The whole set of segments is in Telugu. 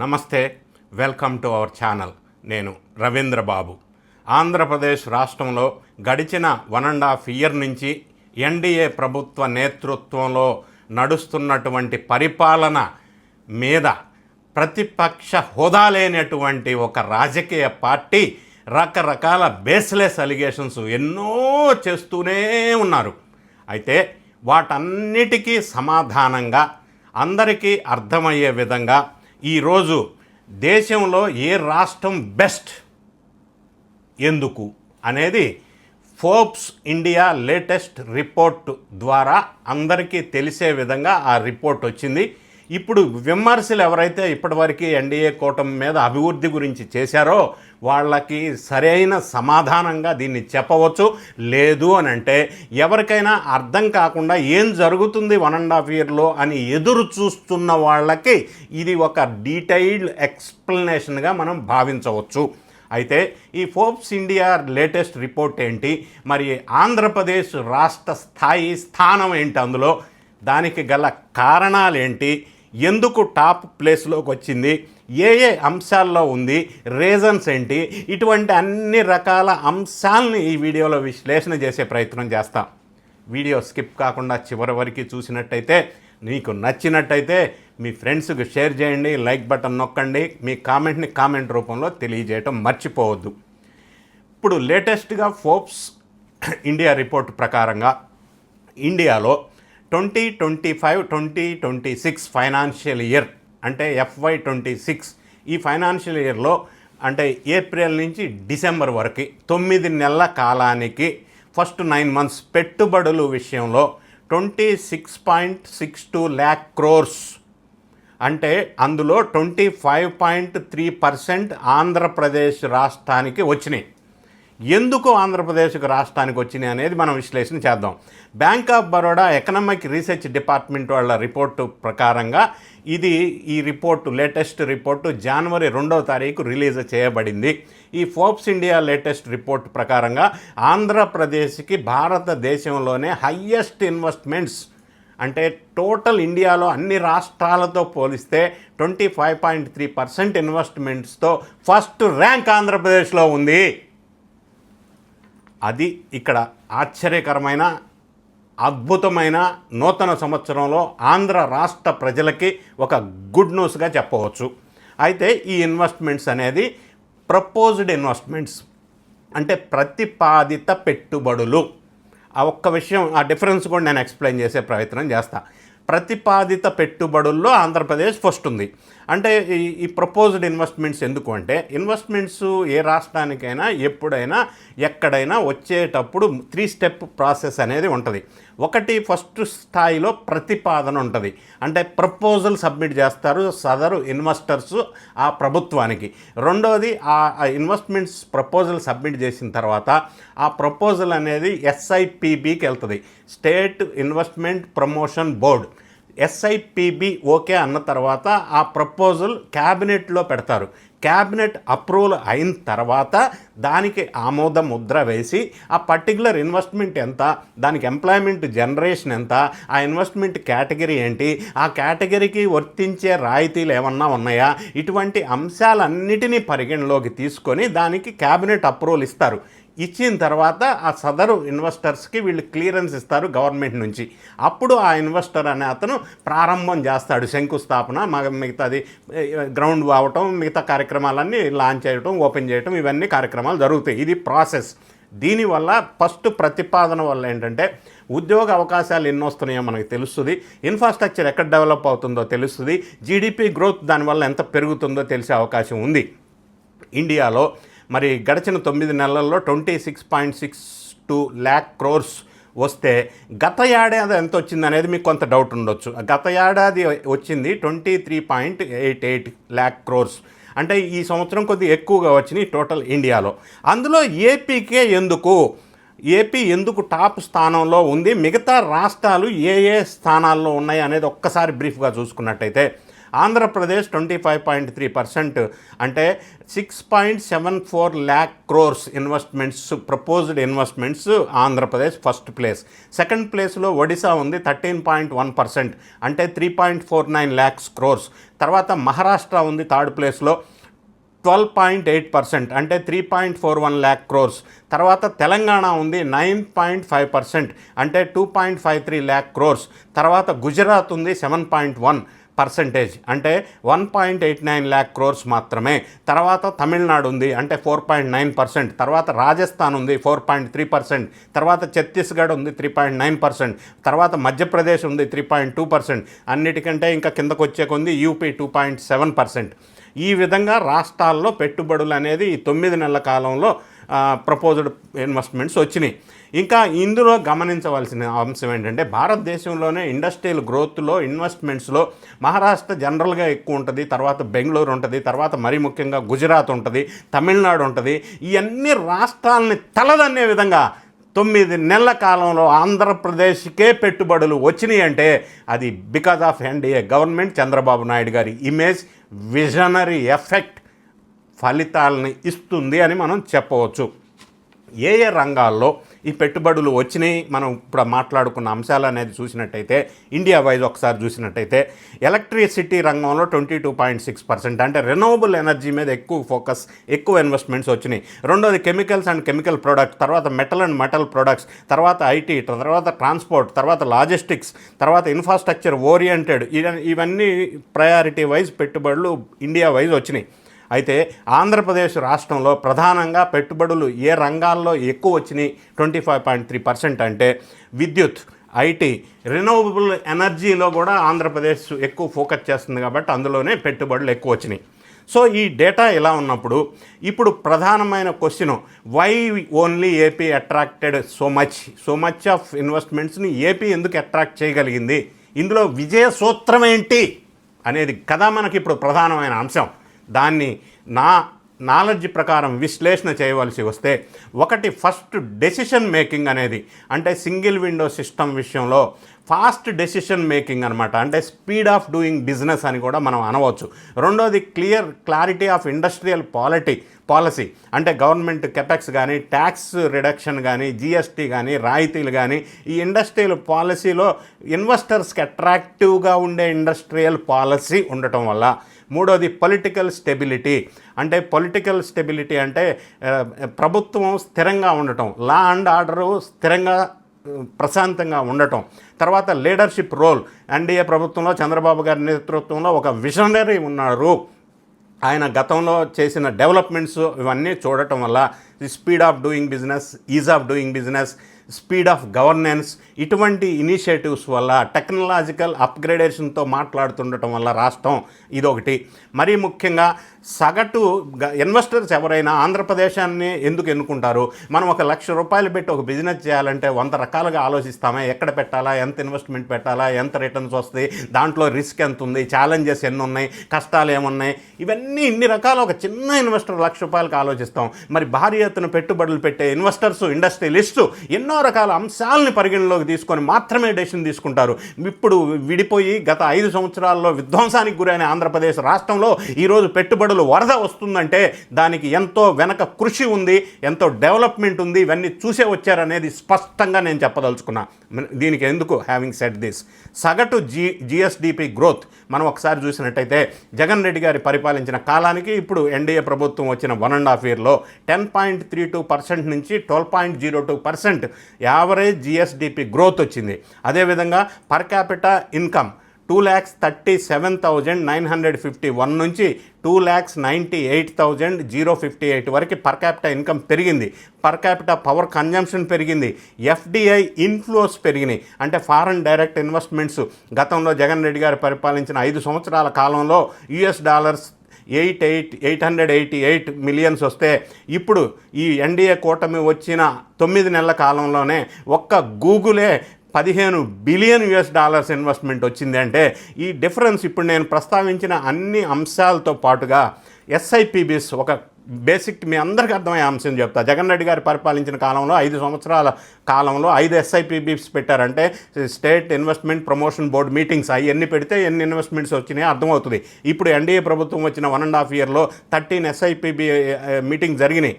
నమస్తే వెల్కమ్ టు అవర్ ఛానల్. నేను రవీంద్ర బాబు. ఆంధ్రప్రదేశ్ రాష్ట్రంలో గడిచిన వన్ అండ్ హాఫ్ ఇయర్ నుంచి ఎన్డీఏ ప్రభుత్వ నేతృత్వంలో నడుస్తున్నటువంటి పరిపాలన మీద ప్రతిపక్ష హోదా లేనటువంటి ఒక రాజకీయ పార్టీ రకరకాల బేస్లెస్ అలిగేషన్స్ ఎన్నో చేస్తూనే ఉన్నారు. అయితే వాటన్నిటికీ సమాధానంగా అందరికీ అర్థమయ్యే విధంగా ఈరోజు దేశంలో ఏ రాష్ట్రం బెస్ట్? ఎందుకు? అనేది ఫోర్బ్స్ ఇండియా లేటెస్ట్ రిపోర్ట్ ద్వారా అందరికీ తెలిసే విధంగా ఆ రిపోర్ట్ వచ్చింది. ఇప్పుడు విమర్శలు ఎవరైతే ఇప్పటివరకు ఎన్డీఏ కూటమి మీద అభివృద్ధి గురించి చేశారో వాళ్ళకి సరైన సమాధానంగా దీన్ని చెప్పవచ్చు. లేదు అని అంటే ఎవరికైనా అర్థం కాకుండా ఏం జరుగుతుంది వన్ అండ్ హాఫ్ ఇయర్లో అని ఎదురు చూస్తున్న వాళ్ళకి ఇది ఒక డీటెయిల్డ్ ఎక్స్ప్లెనేషన్గా మనం భావించవచ్చు. అయితే ఈ ఫోర్బ్స్ ఇండియా లేటెస్ట్ రిపోర్ట్ ఏంటి? మరి ఆంధ్రప్రదేశ్ రాష్ట్ర స్థాయి స్థానం ఏంటి అందులో? దానికి గల కారణాలేంటి ఎందుకు టాప్ ప్లేస్లోకి వచ్చింది? ఏ ఏ అంశాల్లో ఉంది? రీజన్స్ ఏంటి? ఇటువంటి అన్ని రకాల అంశాలని ఈ వీడియోలో విశ్లేషణ చేసే ప్రయత్నం చేస్తాం. వీడియో స్కిప్ కాకుండా చివరి వరకు చూసినట్టయితే మీకు నచ్చినట్టయితే మీ ఫ్రెండ్స్కి షేర్ చేయండి లైక్ బటన్ నొక్కండి మీ కామెంట్ని కామెంట్ రూపంలో తెలియజేయటం మర్చిపోవద్దు. ఇప్పుడు లేటెస్ట్గా ఫోర్బ్స్ ఇండియా రిపోర్ట్ ప్రకారంగా ఇండియాలో twenty twenty five twenty twenty six financial year అంటే ఎఫ్వై ట్వంటీ సిక్స్ ఈ ఫైనాన్షియల్ ఇయర్లో అంటే ఏప్రిల్ నుంచి డిసెంబర్ వరకు తొమ్మిది నెలల కాలానికి ఫస్ట్ నైన్ మంత్స్ పెట్టుబడులు విషయంలో twenty six point six two lakh crores. అంటే అందులో twenty five point three percent Andhra Pradesh రాష్ట్రానికి వచ్చినాయి. ఎందుకు ఆంధ్రప్రదేశ్కు రాష్ట్రానికి వచ్చినాయి అనేది మనం విశ్లేషణ చేద్దాం. Bank of Baroda economic research department వాళ్ళ రిపోర్టు ప్రకారంగా ఇది ఈ రిపోర్టు లేటెస్ట్ రిపోర్టు జనవరి రెండవ తారీఖు రిలీజ్ చేయబడింది. ఈ ఫోర్బ్స్ ఇండియా లేటెస్ట్ రిపోర్ట్ ప్రకారంగా ఆంధ్రప్రదేశ్కి భారతదేశంలోనే హయ్యెస్ట్ ఇన్వెస్ట్మెంట్స్ అంటే టోటల్ ఇండియాలో అన్ని రాష్ట్రాలతో పోలిస్తే twenty five point three percent ఇన్వెస్ట్మెంట్స్తో first rank ఆంధ్రప్రదేశ్లో ఉంది. అది ఇక్కడ ఆశ్చర్యకరమైన అద్భుతమైన నూతన సంవత్సరంలో ఆంధ్ర రాష్ట్ర ప్రజలకి ఒక గుడ్ న్యూస్గా చెప్పవచ్చు. అయితే ఈ ఇన్వెస్ట్మెంట్స్ అనేది ప్రపోజ్డ్ ఇన్వెస్ట్మెంట్స్ అంటే ప్రతిపాదిత పెట్టుబడులు. ఆ ఒక్క విషయం ఆ డిఫరెన్స్ కూడా నేను ఎక్స్ప్లెయిన్ చేసే ప్రయత్నం చేస్తా. ప్రతిపాదిత పెట్టుబడుల్లో ఆంధ్రప్రదేశ్ ఫస్ట్ ఉంది. అంటే ఈ ఈ ప్రపోజ్డ్ ఇన్వెస్ట్మెంట్స్ ఎందుకు అంటే ఇన్వెస్ట్మెంట్స్ ఏ రాష్ట్రానికైనా ఎప్పుడైనా ఎక్కడైనా వచ్చేటప్పుడు త్రీ స్టెప్ ప్రాసెస్ అనేది ఉంటుంది. ఒకటి ఫస్ట్ స్థాయిలో ప్రతిపాదన ఉంటుంది. అంటే ప్రపోజల్ సబ్మిట్ చేస్తారు సదరు ఇన్వెస్టర్స్ ఆ ప్రభుత్వానికి. రెండవది ఆ ఇన్వెస్ట్మెంట్స్ ప్రపోజల్ సబ్మిట్ చేసిన తర్వాత ఆ ప్రపోజల్ అనేది ఎస్ఐపిబికి వెళ్తుంది. State investment promotion board SIPB okay అన్న తర్వాత ఆ ప్రపోజల్ క్యాబినెట్లో పెడతారు. క్యాబినెట్ అప్రూవల్ అయిన తర్వాత దానికి ఆమోద ముద్ర వేసి ఆ పర్టికులర్ ఇన్వెస్ట్మెంట్ ఎంత దానికి ఎంప్లాయ్మెంట్ జనరేషన్ ఎంత ఆ ఇన్వెస్ట్మెంట్ కేటగిరీ ఏంటి ఆ కేటగిరీకి వర్తించే రాయితీలు ఏమన్నా ఉన్నాయా? ఇటువంటి అంశాలన్నిటినీ పరిగణలోకి తీసుకొని దానికి క్యాబినెట్ అప్రూవల్ ఇస్తారు. ఇచ్చిన తర్వాత ఆ సదరు ఇన్వెస్టర్స్కి వీళ్ళు క్లియరెన్స్ ఇస్తారు గవర్నమెంట్ నుంచి. అప్పుడు ఆ ఇన్వెస్టర్ అనే అతను ప్రారంభం చేస్తాడు శంకుస్థాపన మా మిగతాది గ్రౌండ్ అవ్వటం మిగతా కార్యక్రమాలన్నీ లాంచ్ చేయటం ఓపెన్ చేయటం ఇవన్నీ కార్యక్రమాలు జరుగుతాయి. ఇది ప్రాసెస్. దీనివల్ల ఫస్ట్ ప్రతిపాదన వల్ల ఏంటంటే ఉద్యోగ అవకాశాలు ఎన్ని వస్తున్నాయో మనకు తెలుస్తుంది. ఇన్ఫ్రాస్ట్రక్చర్ ఎక్కడ డెవలప్ అవుతుందో తెలుస్తుంది. జీడిపి గ్రోత్ దానివల్ల ఎంత పెరుగుతుందో తెలిసే అవకాశం ఉంది. ఇండియాలో మరి గడిచిన తొమ్మిది నెలల్లో twenty six point six two lakh crores వస్తే గత ఏడాది ఎంత వచ్చింది అనేది మీకు కొంత డౌట్ ఉండొచ్చు. గత ఏడాది వచ్చింది twenty three point eight eight lakh crores. అంటే ఈ సంవత్సరం కొద్ది ఎక్కువగా వచ్చినాయి టోటల్ ఇండియాలో. అందులో ఏపీకే ఎందుకు? ఏపీ ఎందుకు టాప్ స్థానంలో ఉంది? మిగతా రాష్ట్రాలు ఏ ఏ స్థానాల్లో ఉన్నాయి అనేది ఒక్కసారి బ్రీఫ్గా చూసుకున్నట్టయితే Andhra Pradesh twenty five point three percent అంటే six point seven four lakh crores investments proposed investments Andhra Pradesh first place. Second ప్లేస్లో ఒడిశా ఉంది థర్టీన్ పాయింట్ వన్ పర్సెంట్ అంటే three point four nine lakhs crores. తర్వాత మహారాష్ట్ర ఉంది థర్డ్ ప్లేస్లో ట్వెల్వ్ పాయింట్ ఎయిట్ పర్సెంట్ అంటే three point four one lakh crores. తర్వాత తెలంగాణ ఉంది నైన్ పాయింట్ ఫైవ్ పర్సెంట్ అంటే two point five three lakh crores. తర్వాత గుజరాత్ ఉంది సెవెన్ పాయింట్ వన్. పర్సెంటేజ్. అంటే one point eight nine lakh crores మాత్రమే. తర్వాత తమిళనాడు ఉంది అంటే ఫోర్ పాయింట్ నైన్ పర్సెంట్. తర్వాత రాజస్థాన్ ఉంది ఫోర్ పాయింట్ త్రీ పర్సెంట్. తర్వాత ఛత్తీస్గఢ్ ఉంది త్రీ పాయింట్ నైన్ పర్సెంట్. తర్వాత మధ్యప్రదేశ్ ఉంది త్రీ పాయింట్ టూ పర్సెంట్. అన్నిటికంటే ఇంకా కిందకు వచ్చే కొంది UP two point seven percent. ఈ విధంగా రాష్ట్రాల్లో పెట్టుబడులు అనేది ఈ తొమ్మిది నెలల కాలంలో ప్రపోజ్డ్ ఇన్వెస్ట్మెంట్స్ వచ్చినాయి. ఇంకా ఇందులో గమనించవలసిన అంశం ఏంటంటే భారతదేశంలోనే ఇండస్ట్రియల్ గ్రోత్లో ఇన్వెస్ట్మెంట్స్లో మహారాష్ట్ర జనరల్గా ఎక్కువ ఉంటుంది తర్వాత బెంగళూరు ఉంటుంది తర్వాత మరీ ముఖ్యంగా గుజరాత్ ఉంటుంది తమిళనాడు ఉంటుంది. ఇవన్నీ రాష్ట్రాలని తలదన్నే విధంగా తొమ్మిది నెలల కాలంలో ఆంధ్రప్రదేశ్కే పెట్టుబడులు వచ్చినాయి అంటే అది because of NDA government Chandrababu Naidu గారి ఇమేజ్ విజనరీ ఎఫెక్ట్ ఫలితాలని ఇస్తుంది అని మనం చెప్పవచ్చు. ఏ ఏ రంగాల్లో ఈ పెట్టుబడులు వచ్చినాయి? మనం ఇప్పుడు మాట్లాడుకున్న అంశాలు అనేది చూసినట్టయితే ఇండియా వైజ్ ఒకసారి చూసినట్టయితే ఎలక్ట్రిసిటీ రంగంలో twenty two point six percent అంటే రెన్యూవబుల్ ఎనర్జీ మీద ఎక్కువ ఫోకస్ ఎక్కువ ఇన్వెస్ట్మెంట్స్ వచ్చినాయి. రెండోది కెమికల్స్ అండ్ కెమికల్ ప్రొడక్ట్స్ తర్వాత మెటల్ అండ్ మెటల్ ప్రొడక్ట్స్ తర్వాత ఐటీ తర్వాత ట్రాన్స్పోర్ట్ తర్వాత లాజిస్టిక్స్ తర్వాత ఇన్ఫ్రాస్ట్రక్చర్ ఓరియంటెడ్ ఇవన్నీ ప్రయారిటీ వైజ్ పెట్టుబడులు ఇండియా వైజ్ వచ్చినాయి. అయితే ఆంధ్రప్రదేశ్ రాష్ట్రంలో ప్రధానంగా పెట్టుబడులు ఏ రంగాల్లో ఎక్కువ వచ్చినాయి? Twenty five point three percent అంటే విద్యుత్ ఐటీ రినోవబుల్ ఎనర్జీలో కూడా ఆంధ్రప్రదేశ్ ఎక్కువ ఫోకస్ చేస్తుంది కాబట్టి అందులోనే పెట్టుబడులు ఎక్కువ వచ్చినాయి. సో ఈ డేటా ఇలా ఉన్నప్పుడు ఇప్పుడు ప్రధానమైన question why only AP attracted so much? So much of ఇన్వెస్ట్మెంట్స్ని AP ఎందుకు అట్రాక్ట్ చేయగలిగింది? ఇందులో విజయ సూత్రం ఏంటి? అనేది కదా మనకి ఇప్పుడు ప్రధానమైన అంశం. దాన్ని నా నాలెడ్జ్ ప్రకారం విశ్లేషణ చేయవలసి వస్తే ఒకటి ఫస్ట్ డెసిషన్ మేకింగ్ అనేది అంటే సింగిల్ విండో సిస్టమ్ విషయంలో ఫాస్ట్ డెసిషన్ మేకింగ్ అనమాట అంటే స్పీడ్ ఆఫ్ డూయింగ్ బిజినెస్ అని కూడా మనం అనవచ్చు. రెండోది clear clarity of industrial polity policy అంటే గవర్నమెంట్ కెపెక్స్ కానీ ట్యాక్స్ రిడక్షన్ కానీ జిఎస్టీ కానీ రాయితీలు కానీ ఈ ఇండస్ట్రియల్ పాలసీలో ఇన్వెస్టర్స్కి అట్రాక్టివ్గా ఉండే ఇండస్ట్రియల్ పాలసీ ఉండటం వల్ల మూడోది పొలిటికల్ స్టెబిలిటీ అంటే పొలిటికల్ స్టెబిలిటీ అంటే ప్రభుత్వం స్థిరంగా ఉండటం లా అండ్ ఆర్డరు స్థిరంగా ప్రశాంతంగా ఉండటం. తర్వాత లీడర్షిప్ రోల్ ఎన్డీఏ ప్రభుత్వంలో చంద్రబాబు గారి నేతృత్వంలో ఒక విజనరీ ఉన్నారు. ఆయన గతంలో చేసిన డెవలప్మెంట్స్ ఇవన్నీ చూడటం వల్ల speed of doing business ease of doing business speed of governance ఇటువంటి ఇనిషియేటివ్స్ వల్ల టెక్నాలజికల్ అప్గ్రేడేషన్తో మాట్లాడుతుండటం వల్ల రాష్ట్రం ఇదొకటి. మరీ ముఖ్యంగా సగటు గ- ఇన్వెస్టర్స్ ఎవరైనా ఆంధ్రప్రదేశాన్ని ఎందుకు ఎన్నుకుంటారు? మనం ఒక లక్ష రూపాయలు పెట్టి ఒక బిజినెస్ చేయాలంటే వంద రకాలుగా ఆలోచిస్తామే. ఎక్కడ పెట్టాలా? ఎంత ఇన్వెస్ట్మెంట్ పెట్టాలా? ఎంత రిటర్న్స్ వస్తాయి? దాంట్లో రిస్క్ ఎంత ఉంది? ఛాలెంజెస్ ఎన్ని ఉన్నాయి కష్టాలు ఏమున్నాయి? ఇవన్నీ ఇన్ని రకాల ఒక చిన్న ఇన్వెస్టర్ లక్ష రూపాయలకు ఆలోచిస్తాం. మరి భారీ ఎత్తున పెట్టుబడులు పెట్టే ఇన్వెస్టర్స్ ఇండస్ట్రియలిస్టు ఎన్నో రకాల అంశాలని పరిగణలోకి తీసుకొని మాత్రమే డెసిషన్ తీసుకుంటారు. ఇప్పుడు విడిపోయి గత ఐదు సంవత్సరాల్లో విధ్వంసానికి గురైన ఆంధ్రప్రదేశ్ రాష్ట్రంలో ఈరోజు పెట్టుబడులు వరద వస్తుందంటే దానికి ఎంతో వెనక కృషి ఉంది ఎంతో డెవలప్మెంట్ ఉంది ఇవన్నీ చూసే వచ్చారనేది స్పష్టంగా నేను చెప్పదలుచుకున్నా. దీనికి ఎందుకు హ్యావింగ్ సెట్ దిస్ సగటు జీ జిఎస్డిపి గ్రోత్ మనం ఒకసారి చూసినట్టయితే జగన్ రెడ్డి గారి పరిపాలించిన కాలానికి ఇప్పుడు ఎన్డీఏ ప్రభుత్వం వచ్చిన వన్ అండ్ హాఫ్ ఇయర్లో ten point three two percent నుంచి twelve point zero two percent average GSDP growth వచ్చింది. అదేవిధంగా per capita income two lakhs thirty seven thousand nine hundred fifty one నుంచి two lakhs ninety eight thousand zero fifty eight వరకు పర్ క్యాపిటల్ ఇన్కమ్ పెరిగింది. పర్ క్యాపిటల్ పవర్ కన్జంప్షన్ పెరిగింది. ఎఫ్డిఐ ఇన్ఫ్లోస్ పెరిగినాయి. అంటే ఫారెన్ డైరెక్ట్ ఇన్వెస్ట్మెంట్స్ గతంలో జగన్ రెడ్డి గారు పరిపాలించిన ఐదు సంవత్సరాల కాలంలో US dollars eight eight eight hundred eighty eight millions వస్తే ఇప్పుడు ఈ ఎన్డీఏ కూటమి వచ్చిన తొమ్మిది నెలల కాలంలోనే ఒక్క గూగులే పదిహేను బిలియన్ యుఎస్ డాలర్స్ ఇన్వెస్ట్మెంట్ వచ్చింది అంటే ఈ డిఫరెన్స్ ఇప్పుడు నేను ప్రస్తావించిన అన్ని అంశాలతో పాటుగా ఎస్ఐపిబిస్ ఒక బేసిక్ మీ అందరికీ అర్థమయ్యే అంశం చెప్తా. జగన్ రెడ్డి గారు పరిపాలించిన కాలంలో ఐదు సంవత్సరాల కాలంలో ఐదు ఎస్ఐపిబిస్ పెట్టారంటే state investment promotion board meetings అవి ఎన్ని పెడితే ఎన్ని ఇన్వెస్ట్మెంట్స్ వచ్చినాయి అర్థమవుతుంది. ఇప్పుడు ఎన్డీఏ ప్రభుత్వం వచ్చిన వన్ అండ్ హాఫ్ ఇయర్లో థర్టీన్ ఎస్ఐపిబి మీటింగ్ జరిగినాయి.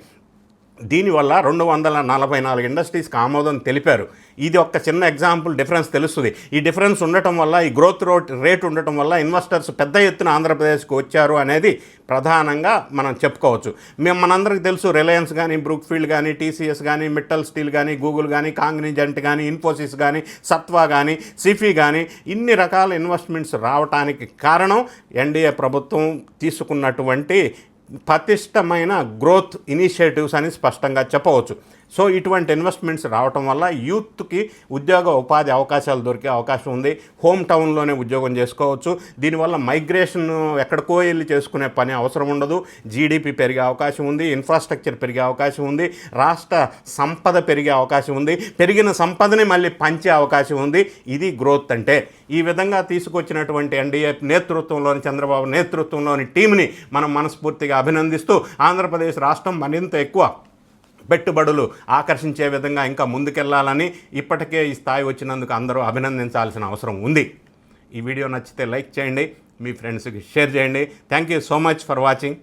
దీనివల్ల రెండు వందల నలభై నాలుగు ఇండస్ట్రీస్కి ఆమోదం తెలిపారు. ఇది ఒక చిన్న ఎగ్జాంపుల్ డిఫరెన్స్ తెలుస్తుంది. ఈ డిఫరెన్స్ ఉండటం వల్ల ఈ గ్రోత్ రోట్ రేట్ ఉండటం వల్ల ఇన్వెస్టర్స్ పెద్ద ఎత్తున ఆంధ్రప్రదేశ్కి వచ్చారు అనేది ప్రధానంగా మనం చెప్పుకోవచ్చు. మేము మనందరికీ తెలుసు రిలయన్స్ కానీ బ్రూక్ ఫీల్డ్ కానీ టీసీఎస్ కానీ మిట్టల్ స్టీల్ కానీ గూగుల్ కానీ కాంగ్నిజెంట్ కానీ ఇన్ఫోసిస్ కానీ సత్వా కానీ సిఫీ కానీ ఇన్ని రకాల ఇన్వెస్ట్మెంట్స్ రావడానికి కారణం ఎన్డీఏ ప్రభుత్వం తీసుకున్నటువంటి పటిష్టమైన గ్రోత్ ఇనిషియేటివ్స్ అని స్పష్టంగా చెప్పవచ్చు. సో ఇటువంటి ఇన్వెస్ట్మెంట్స్ రావటం వల్ల యూత్కి ఉద్యోగ ఉపాధి అవకాశాలు దొరికే అవకాశం ఉంది. హోమ్ టౌన్లోనే ఉద్యోగం చేసుకోవచ్చు. దీనివల్ల మైగ్రేషన్ ఎక్కడికో వెళ్ళి చేసుకునే పని అవసరం ఉండదు. జీడిపి పెరిగే అవకాశం ఉంది. ఇన్ఫ్రాస్ట్రక్చర్ పెరిగే అవకాశం ఉంది. రాష్ట్ర సంపద పెరిగే అవకాశం ఉంది. పెరిగిన సంపదని మళ్ళీ పంచే అవకాశం ఉంది. ఇది గ్రోత్ అంటే. ఈ విధంగా తీసుకొచ్చినటువంటి ఎన్డీఏ నేతృత్వంలోని చంద్రబాబు నేతృత్వంలోని టీంని మనం మనస్ఫూర్తిగా అభినందిస్తూ ఆంధ్రప్రదేశ్ రాష్ట్రం మరింత ఎక్కువ పెట్టుబడులు ఆకర్షించే విధంగా ఇంకా ముందుకెళ్ళాలని ఇప్పటికే ఈ స్థాయి వచ్చినందుకు అందరూ అభినందించాల్సిన అవసరం ఉంది. ఈ వీడియో నచ్చితే లైక్ చేయండి మీ ఫ్రెండ్స్కి షేర్ చేయండి. Thank you so much for watching.